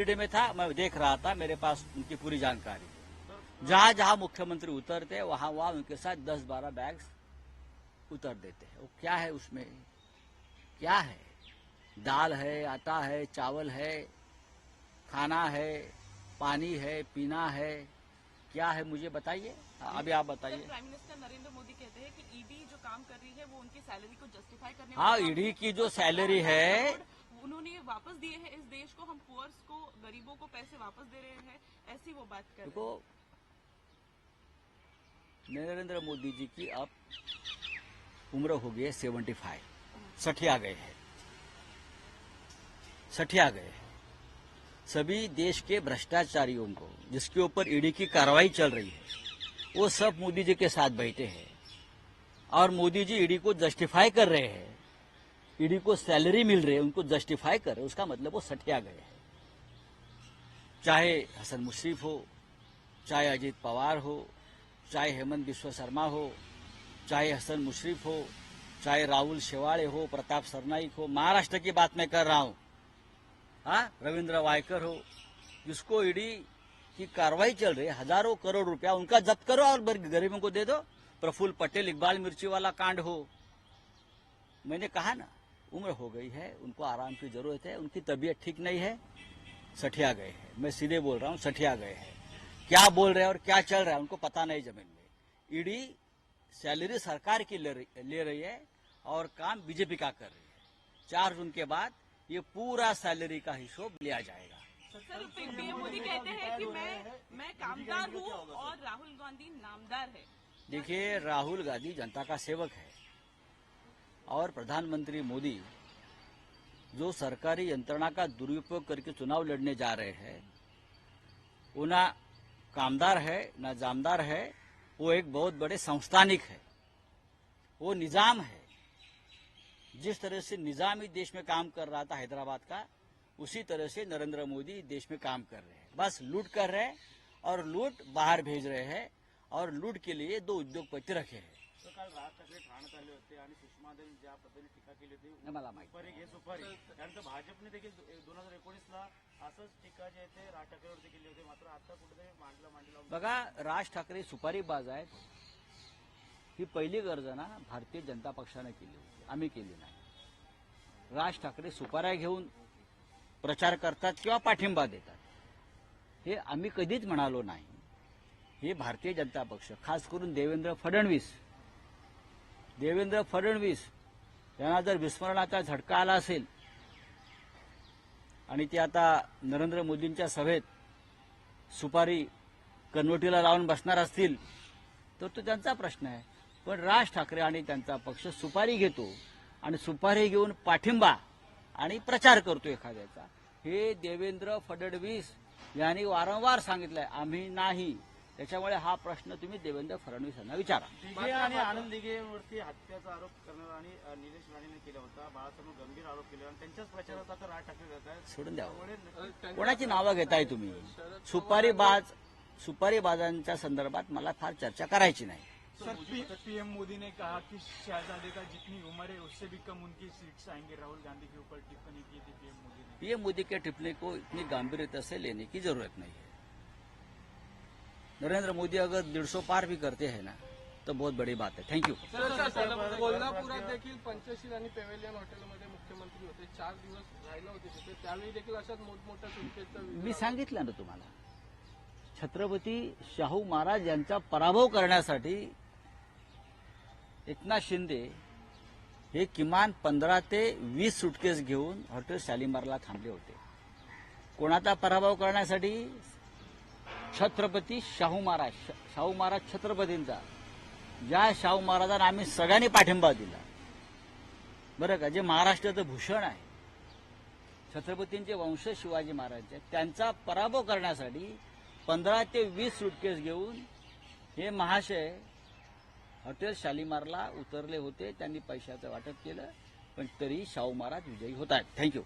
में था मैं देख रहा था मेरे पास उनकी पूरी जानकारी। जहाँ जहाँ मुख्यमंत्री उतरते वहाँ वहाँ उनके साथ दस बारह बैग्स उतर देते हैं। वो क्या है उसमें? क्या है? दाल है आटा है चावल है खाना है पानी है पीना है क्या है मुझे बताइए? अभी आप बताइए। प्राइम मिनिस्टर नरेंद्र मोदी कहते हैं कि ईडी जो काम कर रही है वो उनकी सैलरी को जस्टिफाई करने हाँ ईडी की जो सैलरी है उन्होंने वापस दिए हैं इस देश को, हम पुअर्स को, गरीबों को पैसे वापस दे रहे हैं, ऐसी वो बात कर देखो नरेंद्र मोदी जी की अब उम्र हो गई है सेवेंटी फाइव। सठिया गए हैं। सठिया गए हैं। सभी देश के भ्रष्टाचारियों को, जिसके ऊपर ईडी की कार्रवाई चल रही है, वो सब मोदी जी के साथ बैठे हैं। और मोदी जी ईडी को जस्टिफाई कर रहे हैं। ईडी को सैलरी मिल रही है, उनको जस्टिफाई कर रहे उसका मतलब वो सठिया गए हैं। चाहे हसन मुशरीफ हो, चाहे अजीत पवार हो, चाहे हेमंत बिश्व शर्मा हो, चाहे हसन मुशरीफ हो, चाहे राहुल शेवाड़े हो, प्रताप सरनाईक हो, महाराष्ट्र की बात मैं कर रहा हूँ। हाँ रविंद्र वायकर हो, जिसको ईडी की कार्रवाई चल रही है, हज़ारों करोड़ रुपया उनका जब्त करो और गरीबों को दे दो। प्रफुल्ल पटेल, इकबाल मिर्ची वाला कांड हो। मैंने कहा ना उम्र हो गई है उनको आराम की ज़रूरत है उनकी तबीयत ठीक नहीं है सठिया गए हैं। मैं सीधे बोल रहा हूँ सठिया गए हैं। क्या बोल रहे हैं और क्या चल रहा है उनको पता नहीं ज़मीन में। ईडी सैलरी सरकार की ले रही ले रही है और काम बीजेपी का कर रही है। चार जून के बाद ये पूरा सैलरी का हिसाब लिया जाएगा। सर पीएम मोदी कहते हैं कि मैं मैं कामदार हूँ और राहुल गांधी नामदार है। देखिए राहुल गांधी जनता का सेवक है। और प्रधानमंत्री मोदी जो सरकारी यंत्रणा का दुरुपयोग करके चुनाव लड़ने जा रहे हैं, वो ना कामदार है, ना जामदार है, वो एक बहुत बड़े संस्थानिक है। वो निज़ाम है। जिस तरह से निज़ाम ही देश में काम कर रहा था हैदराबाद का, उसी तरह से नरेंद्र मोदी देश में काम कर रहे हैं। बस लूट कर रहे हैं और लूट बाहर भेज रहे हैं और लूट के लिए दो उद्योगपति रखे हैं। तर काल राज ठाकरे ठाण्यात आले होते आणि सुषमा देवी ज्या पद्धतीने टीका केली होती मला माहिती सुपारी घे सुपारी. त्यानंतर भाजपने देखील दोन हजार एकोणीसला असंच टीका जे आहे ते राज ठाकरेवरती केली होती. मात्र आता कुठेतरी मांडला मांडला बघा राज ठाकरे सुपारी बाज आहेत. ही पहिली गर्जना भारतीय जनता पक्षाने केली होती. आम्ही केली नाही. राज ठाकरे सुपाऱ्या घेऊन प्रचार करतात किंवा पाठिंबा देतात. हे आम्ही कधीच म्हणालो नाही. हे भारतीय जनता पक्ष खास करून देवेंद्र फडणवीस देवेंद्र फडणवीस यांना जर विस्मरणाचा झटका आला असेल आणि ते आता नरेंद्र मोदींच्या सभेत सुपारी कनवटीला लावून बसणार असतील तर तो त्यांचा प्रश्न आहे. पण राज ठाकरे आणि त्यांचा पक्ष सुपारी घेतो आणि सुपारी घेऊन पाठिंबा आणि प्रचार करतो एखाद्याचा. हे देवेंद्र फडणवीस यांनी वारंवार सांगितलंय आम्ही नाही. त्याच्यामुळे हा प्रश्न तुम्ही देवेंद्र फडणवीस यांना विचारा. आणि आनंद दिघेवरती हत्याचा आरोप करणार आणि निलेश राणेने केला होता. बाळासाहेब गंभीर आरोप केले आणि त्यांच्याच प्रचारात आता राज ठाकरे जात आहेत. सोडून द्यावं त्यामुळे कोणाची नावं घेताय तुम्ही? सुपारी बाज सुपारी बाजांच्या संदर्भात मला फार चर्चा करायची नाही. सर पीएम मोदी ने कहा कि शहजादे का जितनी उम्र है उससे भी कम उनकी सीट्स आएंगे। राहुल गांधी के ऊपर टिप्पणी की थी पीएम मोदी ने। पीएम मोदी के टिप्पणी को इतनी गंभीरता से लेने की जरूरत नहीं है। नरेंद्र मोदी अगर डेढ़ सौ पार भी करते हैं ना तो बहुत बड़ी बात है। थैंक यू कोल्हापुरात देखील पंचशील आणि पेवेलियन हॉटेलमध्ये मुख्यमंत्री होते. चार दिवस राहिले होते तिथे. त्यावेळी देखील अशाच मोठमोठ्या मी सांगितलं ना तुम्हाला छत्रपती शाहू महाराज यांचा पराभव करण्यासाठी एकनाथ शिंदे हे किमान पंधरा ते वीस सुटकेस घेऊन हॉटेल शालिमारला थांबले होते. कोणाचा पराभव करण्यासाठी छत्रपती शाहू महाराज श- शाहू महाराज छत्रपतींचा. या शाहू महाराजांना आम्ही सगळ्यांनी पाठिंबा दिला. बरं का? जे महाराष्ट्राचं भूषण आहे. छत्रपतींचे वंश शिवाजी महाराज त्यांचा पराभव करण्यासाठी पंधरा ते वीस सुटकेस घेऊन हे महाशय हॉटेल शालिमारला उतरले होते. त्यांनी पैशाचं वाटप केलं पण तरी शाहू महाराज विजयी होत आहेत थँक्यू